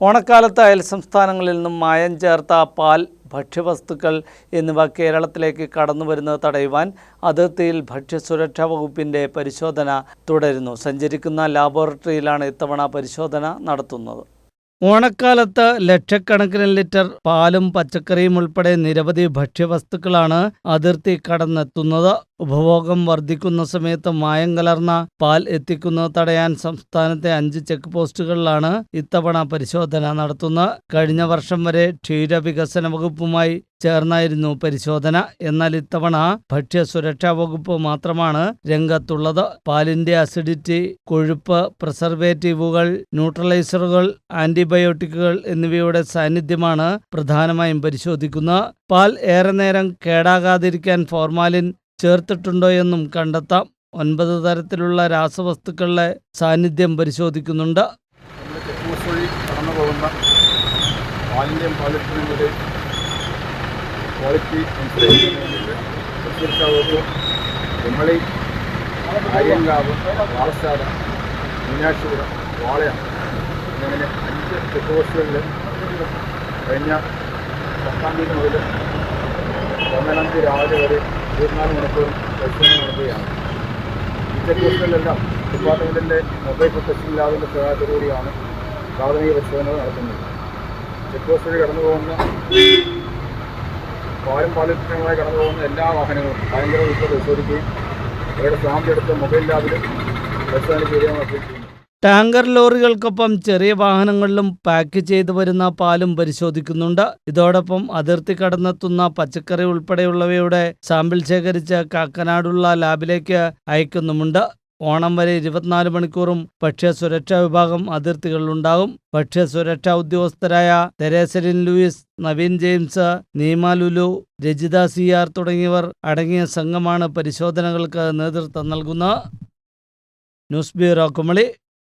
ഓണക്കാലത്ത് അയൽ സംസ്ഥാനങ്ങളിൽ നിന്നും മായം ചേർത്ത പാൽ ഭക്ഷ്യവസ്തുക്കൾ എന്നിവ കേരളത്തിലേക്ക് കടന്നു വരുന്നത് തടയുവാൻ അതിർത്തിയിൽ ഭക്ഷ്യസുരക്ഷാ വകുപ്പിന്റെ പരിശോധന തുടരുന്നു. സഞ്ചരിക്കുന്ന ലാബോറട്ടറിയിലാണ് ഇത്തവണ പരിശോധന നടത്തുന്നത്. ഓണക്കാലത്ത് ലക്ഷക്കണക്കിന് ലിറ്റർ പാലും പച്ചക്കറിയും ഉൾപ്പെടെ നിരവധി ഭക്ഷ്യവസ്തുക്കളാണ് അതിർത്തി കടന്നെത്തുന്നത്. ഉപഭോഗം വർദ്ധിക്കുന്ന സമയത്ത് മായം കലർന്ന പാൽ എത്തിക്കുന്നത് തടയാൻ സംസ്ഥാനത്തെ അഞ്ച് ചെക്ക് പോസ്റ്റുകളിലാണ് ഇത്തവണ പരിശോധന നടത്തുന്നത്. കഴിഞ്ഞ വർഷം വരെ ക്ഷീര വികസന വകുപ്പുമായി ചേർന്നായിരുന്നു പരിശോധന. എന്നാൽ ഇത്തവണ ഭക്ഷ്യസുരക്ഷാ വകുപ്പ് മാത്രമാണ് രംഗത്തുള്ളത്. പാലിന്റെ അസിഡിറ്റി കൊഴുപ്പ് പ്രിസർവേറ്റീവുകൾ ന്യൂട്രലൈസറുകൾ ആന്റിബയോട്ടിക്കുകൾ എന്നിവയുടെ സാന്നിധ്യമാണ് പ്രധാനമായും പരിശോധിക്കുന്നത്. പാൽ ഏറെ നേരം കേടാകാതിരിക്കാൻ ഫോർമാലിൻ ചേർത്തിട്ടുണ്ടോ എന്നും കണ്ടെത്താം. ഒൻപത് തരത്തിലുള്ള രാസവസ്തുക്കളുടെ സാന്നിധ്യം പരിശോധിക്കുന്നുണ്ട്. കഴിഞ്ഞ പത്താം തീയതി മുതൽ പതിനാലാം തീയതി രാവിലെ വരെ ഇരുപത്തിനാല് മണിക്കൂറും പരിശോധന നടത്തുകയാണ്. ഈ ചെക്ക് ഡിപ്പാർട്ട്മെന്റിന്റെ മൊബൈൽ പ്രൊട്ടക്ഷൻ ലാബിന്റെ സഹായത്തോടുകൂടിയാണ് പ്രാഥമിക പരിശോധനകൾ നടത്തുന്നത്. ചെക്ക് പോസ്റ്റ് വഴി കടന്നു പോകുന്ന പാലും പാലിത്യങ്ങളുമായി കടന്നു പോകുന്ന എല്ലാ വാഹനങ്ങളും ഭയങ്കര ഉൾപ്പെടെ പരിശോധിക്കുകയും അവരുടെ സ്റ്റാമ്പ് എടുത്ത് മൊബൈൽ ലാബിൽ പരിശോധന ചെയ്യുകയും ചെയ്യുന്നു. ടാങ്കർ ലോറികൾക്കൊപ്പം ചെറിയ വാഹനങ്ങളിലും പാക്ക് ചെയ്തു വരുന്ന പാലും പരിശോധിക്കുന്നുണ്ട്. ഇതോടൊപ്പം അതിർത്തി കടന്നെത്തുന്ന പച്ചക്കറി ഉൾപ്പെടെയുള്ളവയുടെ സാമ്പിൾ ശേഖരിച്ച് കാക്കനാടുള്ള ലാബിലേക്ക് അയക്കുന്നുമുണ്ട്. ഓണം വരെ ഇരുപത്തിനാല് മണിക്കൂറും ഭക്ഷ്യ സുരക്ഷാ വിഭാഗം അതിർത്തികളിലുണ്ടാകും. ഭക്ഷ്യസുരക്ഷാ ഉദ്യോഗസ്ഥരായ തെരേസലിൻ Louis Naveen James Neema Lulu Rajitha C R തുടങ്ങിയവർ അടങ്ങിയ സംഘമാണ് പരിശോധനകൾക്ക് നേതൃത്വം നൽകുന്നത്. News bureau Kumily.